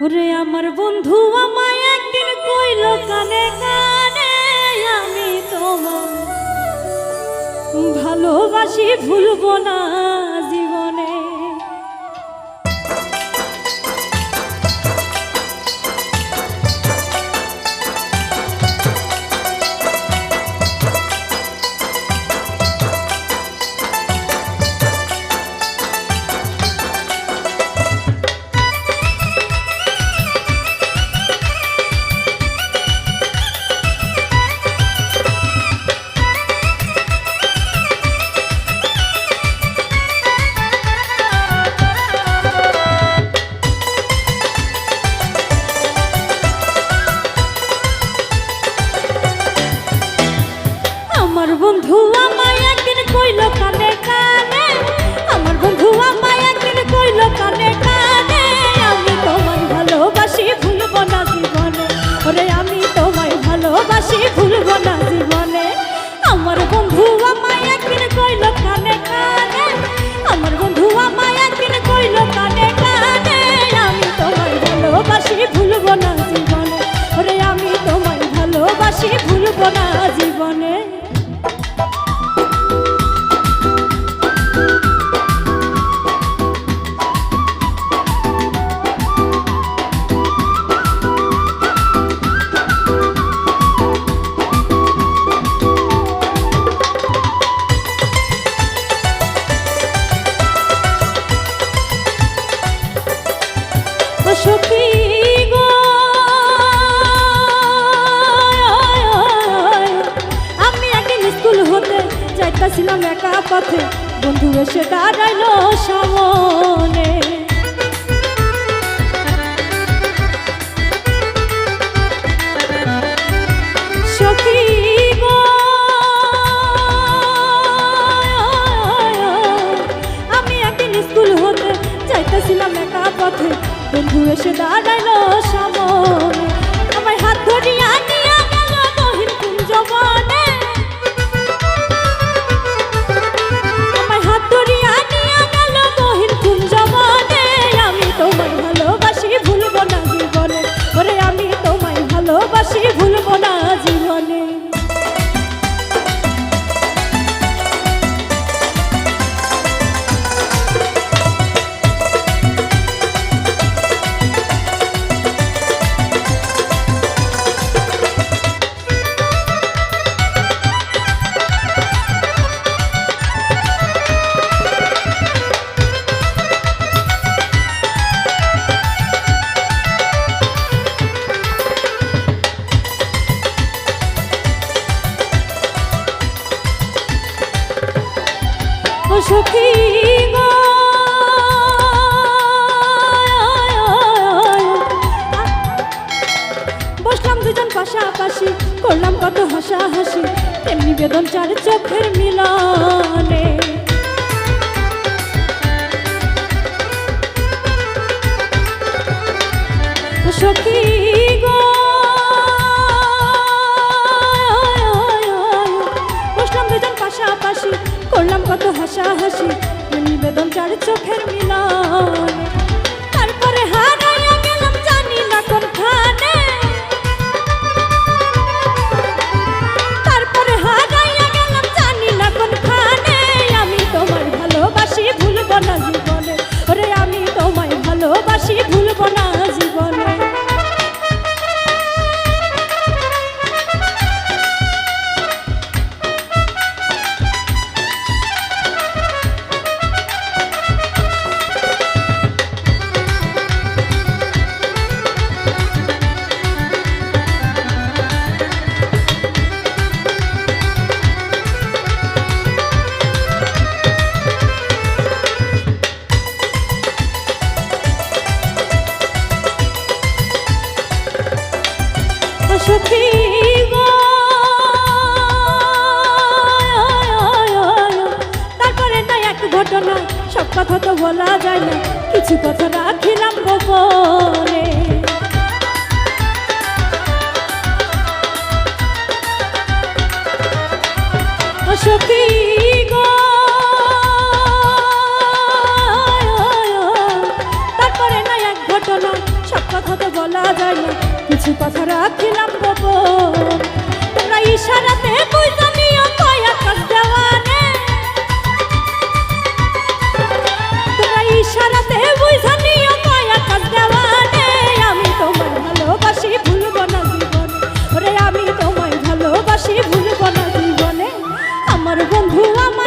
ওরে আমার বন্ধু আমায় একদিন কইল কানে কানে আমি তোমার ভালোবাসি ভুলবো না। যাইতাছিলাম একা পথে বন্ধু এসে সামনে। আমি একদিন স্কুল হতে যাইতেছিলাম একা পথে। বন্ধু এসে দাঁড়াইলো সামনে। আমার হাত ধরিয়া সখী বসলাম দুজন পাশাপাশি করলাম কত হাসাহাসি তেমনি বেদন চার চোখের মিলনে। সখী গো। কত হাসাহাসি নিবেদন চার চোখের মিলন। কথা তো বলা যায় না, কিছু কথা রাখিলাম গোপনে। সখী তারপরে না এক ঘটনা, সব কথা তো বলা যায় না, কিছু কথা রাখিলাম গোপন। তোমরা ইশারাতে বুঝা নিও কয় বন্ধু আমায়